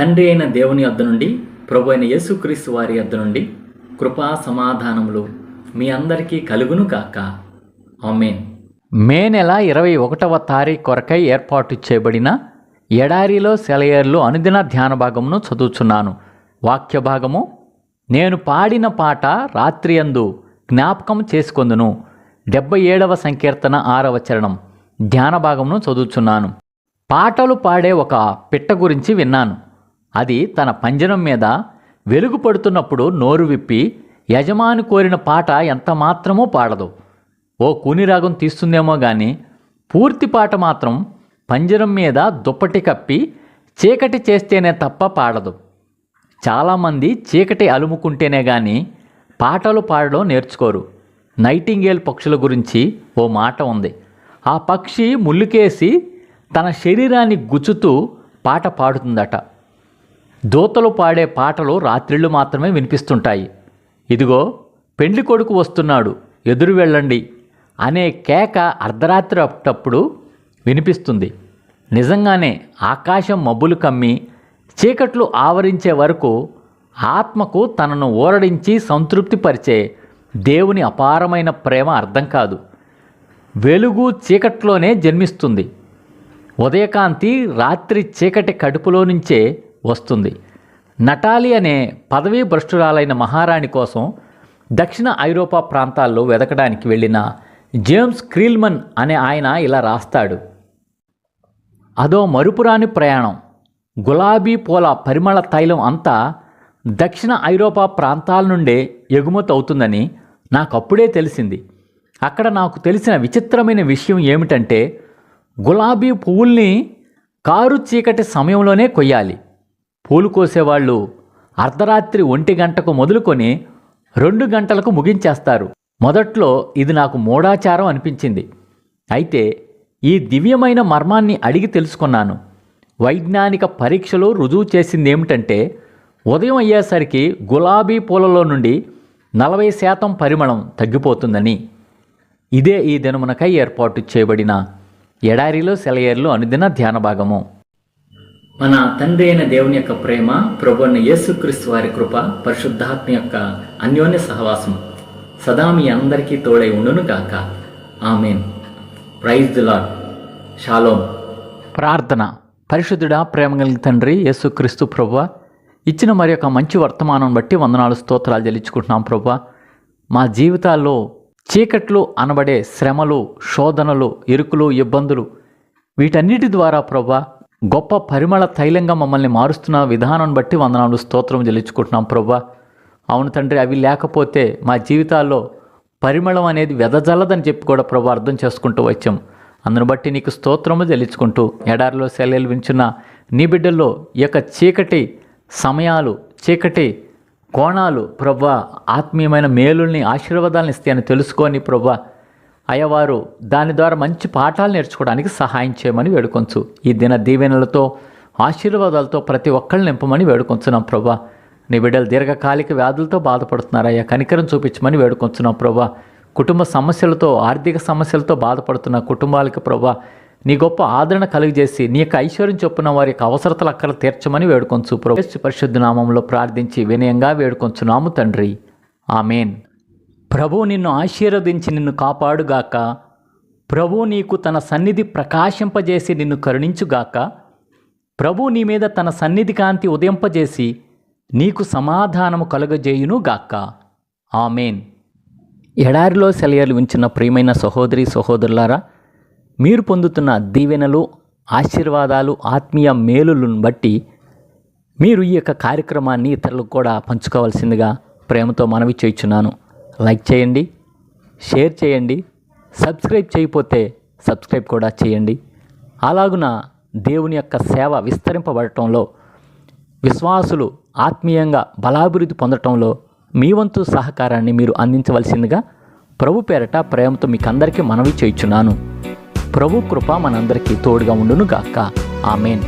తండ్రి అయిన దేవుని వద్ద నుండి ప్రభు అయిన యేసుక్రీస్తు వారి వద్ద నుండి కృపా సమాధానములు మీ అందరికీ కలుగును కాక ఆమెన్. మే నెల ఇరవై ఒకటవ తారీఖు కొరకై ఏర్పాటు చేయబడిన ఎడారిలో సెలయేర్లు అనుదిన ధ్యాన భాగమును చదువుచున్నాను. వాక్య భాగము నేను పాడిన పాట రాత్రి అందు జ్ఞాపకం చేసుకొందును. డెబ్బై ఏడవ సంకీర్తన ఆరవ చరణం ధ్యాన భాగమును చదువుచున్నాను. పాటలు పాడే ఒక పిట్ట గురించి విన్నాను. అది తన పంజరం మీద వెలుగు పడుతున్నప్పుడు నోరు విప్పి యజమాని కోరిన పాట ఎంత మాత్రమూ పాడదు. ఓ కూనిరాగం తీస్తుందేమో కానీ పూర్తి పాట మాత్రం పంజరం మీద దుప్పటి కప్పి చీకటి చేస్తేనే తప్ప పాడదు. చాలామంది చీకటి అలుముకుంటేనే కానీ పాటలు పాడడం నేర్చుకోరు. నైటింగేల్ పక్షుల గురించి ఓ మాట ఉంది. ఆ పక్షి ముల్లుకేసి తన శరీరాన్ని గుచ్చుతూ పాట పాడుతుందట. దూతలు పాడే పాటలు రాత్రిళ్ళు మాత్రమే వినిపిస్తుంటాయి. ఇదిగో పెండ్లి కొడుకు వస్తున్నాడు ఎదురు వెళ్ళండి అనే కేక అర్ధరాత్రి అప్పుడు వినిపిస్తుంది. నిజంగానే ఆకాశం మబ్బులు కమ్మి చీకట్లు ఆవరించే వరకు ఆత్మకు తనను ఊరడించి సంతృప్తిపరిచే దేవుని అపారమైన ప్రేమ అర్థం కాదు. వెలుగు చీకట్లోనే జన్మిస్తుంది. ఉదయకాంతి రాత్రి చీకటి కడుపులో నుంచే వస్తుంది. నటాలి అనే పదవీ భ్రష్టురాలైన మహారాణి కోసం దక్షిణ ఐరోపా ప్రాంతాల్లో వెతకడానికి వెళ్ళిన జేమ్స్ క్రీల్మన్ అనే ఆయన ఇలా రాస్తాడు. అదో మరుపురాని ప్రయాణం. గులాబీ పూల పరిమళ తైలం అంతా దక్షిణ ఐరోపా ప్రాంతాల నుండే ఎగుమతి అవుతుందని నాకు అప్పుడే తెలిసింది. అక్కడ నాకు తెలిసిన విచిత్రమైన విషయం ఏమిటంటే గులాబీ పువ్వుల్ని కారు చీకటి సమయంలోనే కొయ్యాలి. పూలు కోసేవాళ్ళు అర్ధరాత్రి ఒంటి గంటకు మొదలుకొని రెండు గంటలకు ముగించేస్తారు. మొదట్లో ఇది నాకు మూఢాచారం అనిపించింది. అయితే ఈ దివ్యమైన మర్మాన్ని అడిగి తెలుసుకున్నాను. వైజ్ఞానిక పరీక్షలు రుజువు చేసింది ఏమిటంటే ఉదయం అయ్యేసరికి గులాబీ పూలలో నుండి నలభై శాతం పరిమళం తగ్గిపోతుందని. ఇదే ఈ దినమునకై ఏర్పాటు చేయబడిన ఎడారిలో సెలయేర్లు అనుదిన ధ్యాన భాగము మన తండ్రి అయిన దేవుని యొక్క ప్రేమ ప్రభు అయిన యేసుక్రీస్తు వారి కృప పరిశుద్ధాత్మ యొక్క అన్యోన్య సహవాసం సదా మీ అందరికీ తోడై ఉండును గాక. ఆమెన్. ప్రైజ్ ది షాలోమ్ ప్రార్థన. పరిశుద్ధుడా ప్రేమ కలిగిన తండ్రి యేసుక్రీస్తు ప్రభు ఇచ్చిన మరి యొక్క మంచి వర్తమానం బట్టి వందనాలు స్తోత్రాలు చెల్లించుకుంటున్నాం ప్రభు. మా జీవితాల్లో చీకట్లు అనబడే శ్రమలు శోధనలు ఇరుకులు ఇబ్బందులు వీటన్నిటి ద్వారా ప్రభా గొప్ప పరిమళ తైలంగా మమ్మల్ని మారుస్తున్న విధానం బట్టి వందనాలు స్తోత్రం చెల్లించుకుంటున్నాం ప్రభా. అవును తండ్రి అవి లేకపోతే మా జీవితాల్లో పరిమళం అనేది వెదజల్లదని చెప్పి కూడా ప్రభు అర్థం చేసుకుంటూ వచ్చాం. అందును బట్టి నీకు స్తోత్రము చెల్లించుకుంటూ ఎడారిలో శల్యలు వించున్న నీ బిడ్డల్లో ఈ యొక్క చీకటి సమయాలు చీకటి కోణాలు ప్రభా ఆత్మీయమైన మేలుల్ని ఆశీర్వాదాలను ఇస్తాయని తెలుసుకొని ప్రభా అయ్యవారు దాని ద్వారా మంచి పాఠాలు నేర్చుకోవడానికి సహాయం చేయమని వేడుకొంచు. ఈ దిన దీవెనలతో ఆశీర్వాదాలతో ప్రతి ఒక్కళ్ళు నింపమని వేడుకొంచున్నాం ప్రభా. నీ బిడ్డలు దీర్ఘకాలిక వ్యాధులతో బాధపడుతున్నారయ్యా. కనికరం చూపించమని వేడుకొంచున్నాం ప్రభా. కుటుంబ సమస్యలతో ఆర్థిక సమస్యలతో బాధపడుతున్న కుటుంబాలకు ప్రభా నీ గొప్ప ఆదరణ కలుగజేసి నీ యొక్క ఐశ్వర్యం చొప్పున వారి యొక్క అవసరతలు అక్కడ తీర్చమని వేడుకొంచు ప్రభు. పరిశుద్ధ నామంలో ప్రార్థించి వినయంగా వేడుకొంచున్నాము తండ్రి. ఆమెన్. ప్రభు నిన్ను ఆశీర్వదించి నిన్ను కాపాడుగాక. ప్రభు నీకు తన సన్నిధి ప్రకాశింపజేసి నిన్ను కరుణించుగాక. ప్రభు నీ మీద తన సన్నిధి కాంతి ఉదయింపజేసి నీకు సమాధానము కలుగజేయును గాక ఆమెన్. ఎడారిలో సెలయలు ఉంచిన ప్రియమైన సహోదరి సహోదరులారా మీరు పొందుతున్న దీవెనలు ఆశీర్వాదాలు ఆత్మీయ మేలులను బట్టి మీరు ఈ యొక్క కార్యక్రమాన్ని ఇతరులకు కూడా పంచుకోవాల్సిందిగా ప్రేమతో మనవి చేయుచున్నాను. లైక్ చేయండి షేర్ చేయండి సబ్స్క్రైబ్ చేయకపోతే సబ్స్క్రైబ్ కూడా చేయండి. అలాగున దేవుని యొక్క సేవ విస్తరింపబడటంలో విశ్వాసులు ఆత్మీయంగా బలాభివృద్ధి పొందటంలో మీ వంతు సహకారాన్ని మీరు అందించవలసిందిగా ప్రభు పేరట ప్రేమతో మీకు అందరికీ మనవి చేయుచున్నాను. ప్రభు కృప మనందరికీ తోడుగా ఉండును గాక ఆమెన్.